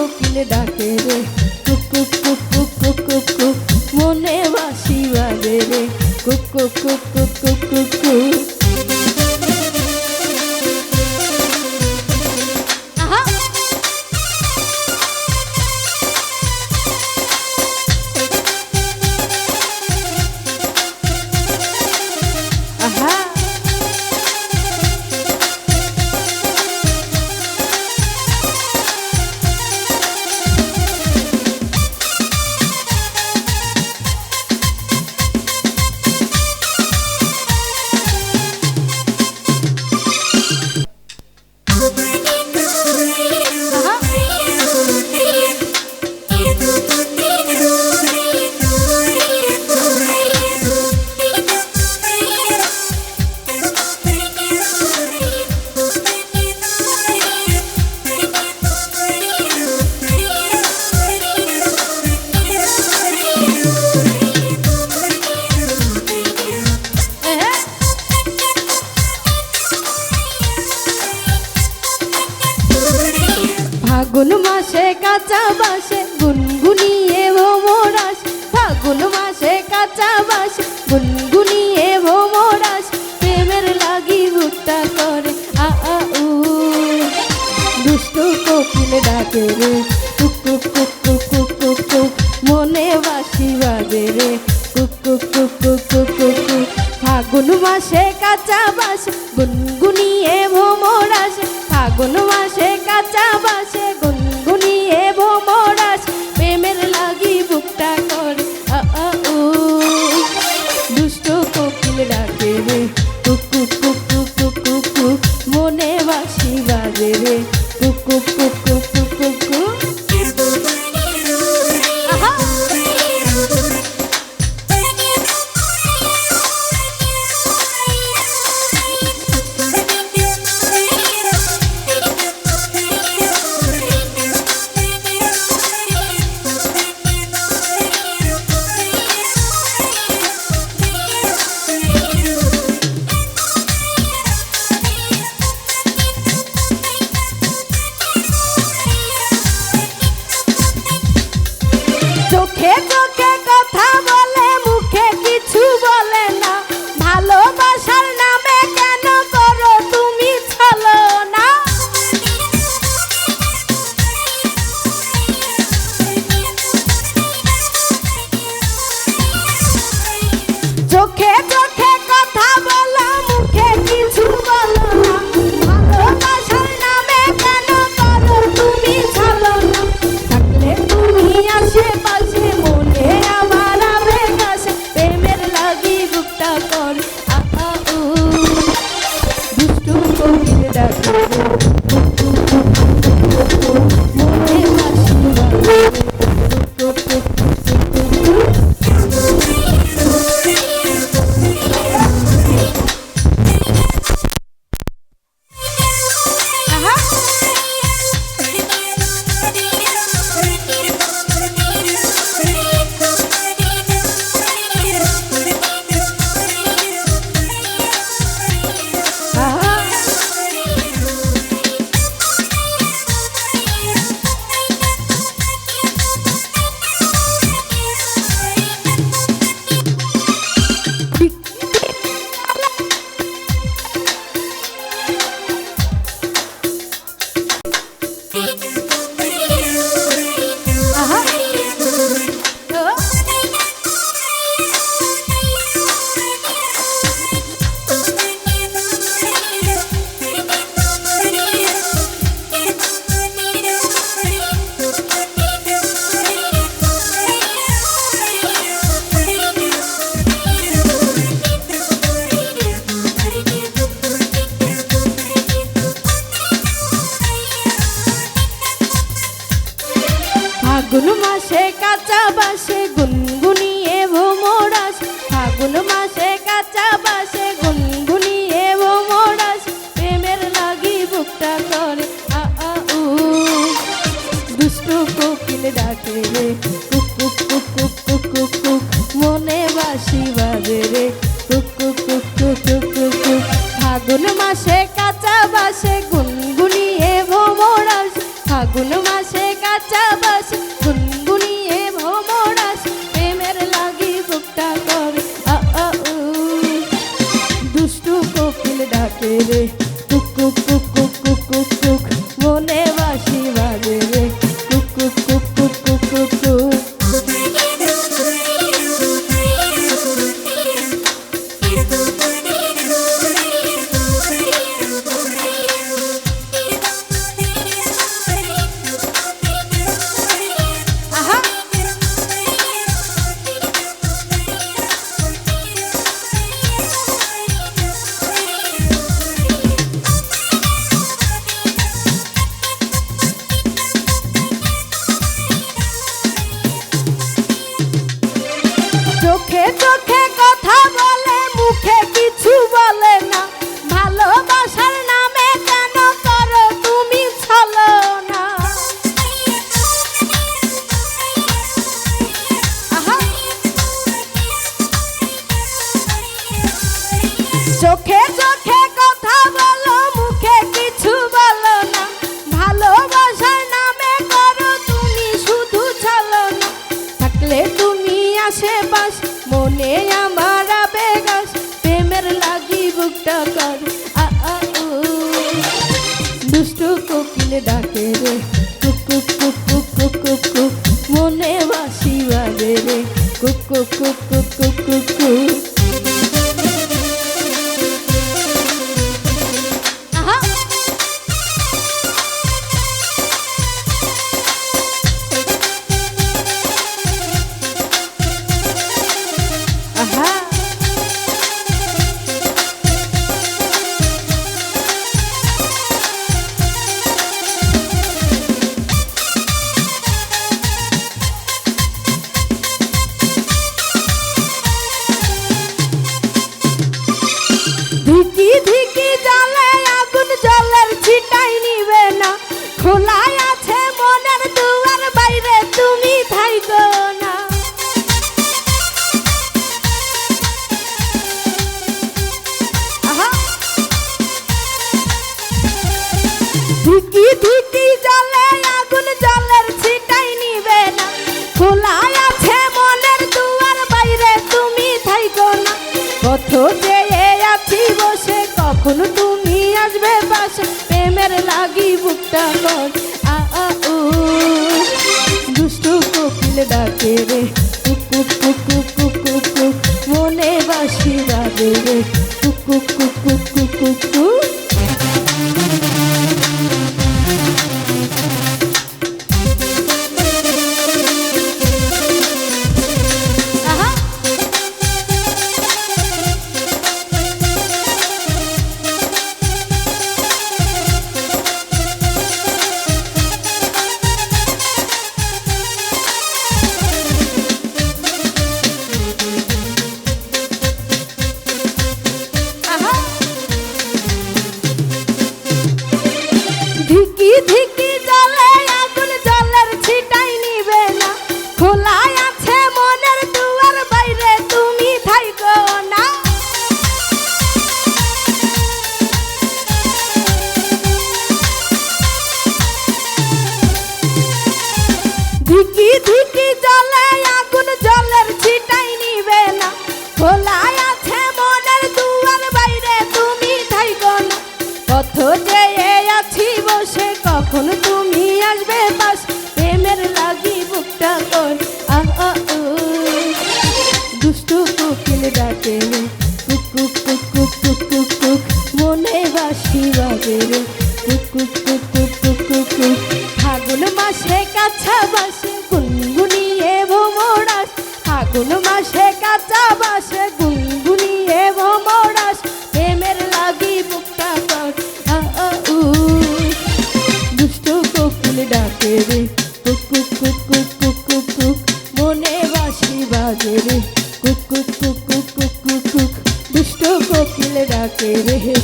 কোকিল ডাকে রে কুক কুক কুক কুক কুক কুক মনে বাসি বাজে রে কুক কুক ফাগুন মাসে কাঁচা বাসে গুনগুনিয়ে ভোমরাস ফাগুন মাসে কাঁচা বাসে গুনগুনিয়ে ভোমরাস প্রেমের লাগি ভুট্টা করে আ আ উ দুষ্ট কোকিল ডাকে রে কুক কুক কুক কুক কুক মনে বাসি বাজে রে কুক কুক কুক কুক কুক কুক ফাগুন মাসে কাঁচা বাসে গুনগুনিয়ে ভোমরাস ফাগুন মাসে কাঁচা বাসে মাসে কাঁচা বাসে চোখে চোখে কথা বলে, মুখে কিছু বলে না। ভালোবাসার নামে কেন করো তুমি ছলো না? চোখে দুষ্ট কোকিল ডাকে রে। ঠোঁটে আছি বসে তুমি আসবে পাশে? প্রেমের লাগি বুকটা কর আ দুষ্টু কোকিল ডাকে রে কোনো रे कुक कुक कुक कुक कुक कुक दुष्टों को किल डाके रे